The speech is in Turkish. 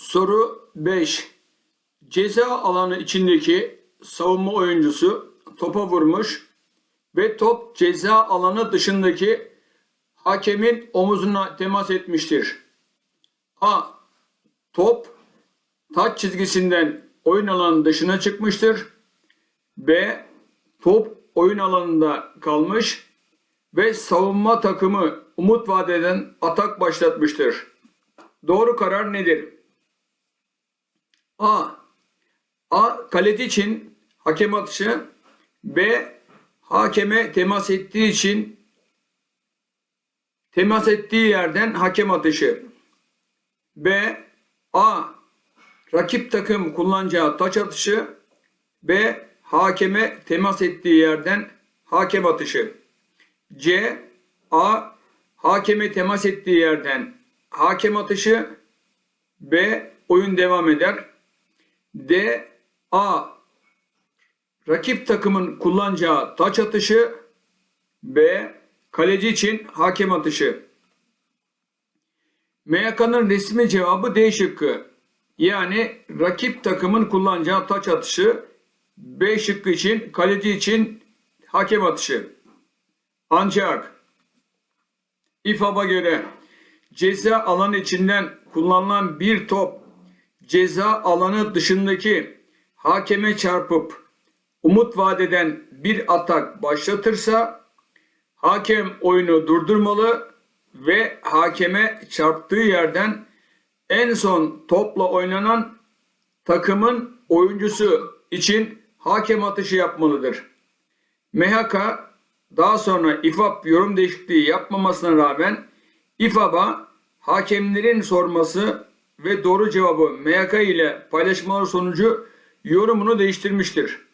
Soru 5. Ceza alanı içindeki savunma oyuncusu topa vurmuş ve top ceza alanı dışındaki hakemin omuzuna temas etmiştir. A. Top taç çizgisinden oyun alanı dışına çıkmıştır. B. Top oyun alanında kalmış ve savunma takımı umut vadeden atak başlatmıştır. Doğru karar nedir? A. A. Kaleci için hakem atışı. B. Hakeme temas ettiği için temas ettiği yerden hakem atışı. B. A. Rakip takım kullanacağı taç atışı. B. Hakeme temas ettiği yerden hakem atışı. C. A. Hakeme temas ettiği yerden hakem atışı. B. Oyun devam eder. D. A. Rakip takımın kullanacağı taç atışı. B. Kaleci için hakem atışı. MYK'nın resmi cevabı D şıkkı. Yani rakip takımın kullanacağı taç atışı. B şıkkı için kaleci için hakem atışı. Ancak İFAB'a göre ceza alanı içinden kullanılan bir top ceza alanı dışındaki hakeme çarpıp umut vadeden bir atak başlatırsa hakem oyunu durdurmalı ve hakeme çarptığı yerden en son topla oynanan takımın oyuncusu için hakem atışı yapmalıdır. MHK daha sonra İFAB yorum değişikliği yapmamasına rağmen İFAB'a hakemlerin sorması ve doğru cevabı MHK ile paylaşmaları sonucu yorumunu değiştirmiştir.